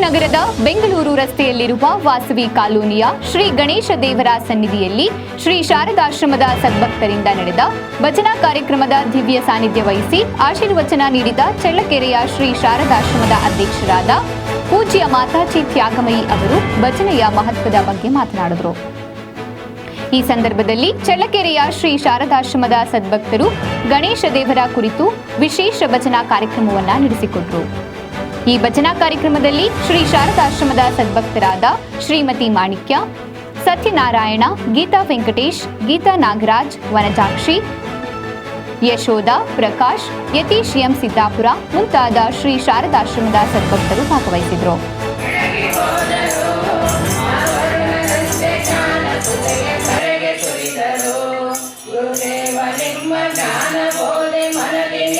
ನಗರದ ಬೆಂಗಳೂರು ರಸ್ತೆಯಲ್ಲಿರುವ ವಾಸವಿ ಕಾಲೋನಿಯ ಶ್ರೀ ಗಣೇಶ ದೇವರ ಸನ್ನಿಧಿಯಲ್ಲಿ ಶ್ರೀ ಶಾರದಾಶ್ರಮದ ಸದ್ಭಕ್ತರಿಂದ ನಡೆದ ಭಜನಾ ಕಾರ್ಯಕ್ರಮದ ದಿವ್ಯ ಸಾನ್ನಿಧ್ಯ ವಹಿಸಿ ಆಶೀರ್ವಚನ ನೀಡಿದ ಚಳ್ಳಕೆರೆಯ ಶ್ರೀ ಶಾರದಾಶ್ರಮದ ಅಧ್ಯಕ್ಷರಾದ ಪೂಜ್ಯ ಮಾತಾಜಿ ತ್ಯಾಗಮಯಿ ಅವರು ಭಜನೆಯ ಮಹತ್ವದ ಬಗ್ಗೆ ಮಾತನಾಡಿದರು. ಈ ಸಂದರ್ಭದಲ್ಲಿ ಚಳ್ಳಕೆರೆಯ ಶ್ರೀ ಶಾರದಾಶ್ರಮದ ಸದ್ಭಕ್ತರು ಗಣೇಶ ದೇವರ ಕುರಿತು ವಿಶೇಷ ಭಜನಾ ಕಾರ್ಯಕ್ರಮವನ್ನು ನಡೆಸಿಕೊಟ್ರು. ಈ ಭಜನಾ ಕಾರ್ಯಕ್ರಮದಲ್ಲಿ ಶ್ರೀ ಶಾರದಾಶ್ರಮದ ಸದ್ಭಕ್ತರಾದ ಶ್ರೀಮತಿ ಮಾಣಿಕ್ಯ, ಸತ್ಯನಾರಾಯಣ, ಗೀತಾ ವೆಂಕಟೇಶ್, ಗೀತಾ ನಾಗರಾಜ್, ವನಜಾಕ್ಷಿ, ಯಶೋಧ, ಪ್ರಕಾಶ್, ಯತೀಶ್ ಎಂ ಸಿದ್ದಾಪುರ ಮುಂತಾದ ಶ್ರೀ ಶಾರದಾಶ್ರಮದ ಸದ್ಭಕ್ತರು ಭಾಗವಹಿಸಿದರು. ಜ್ಞಾನ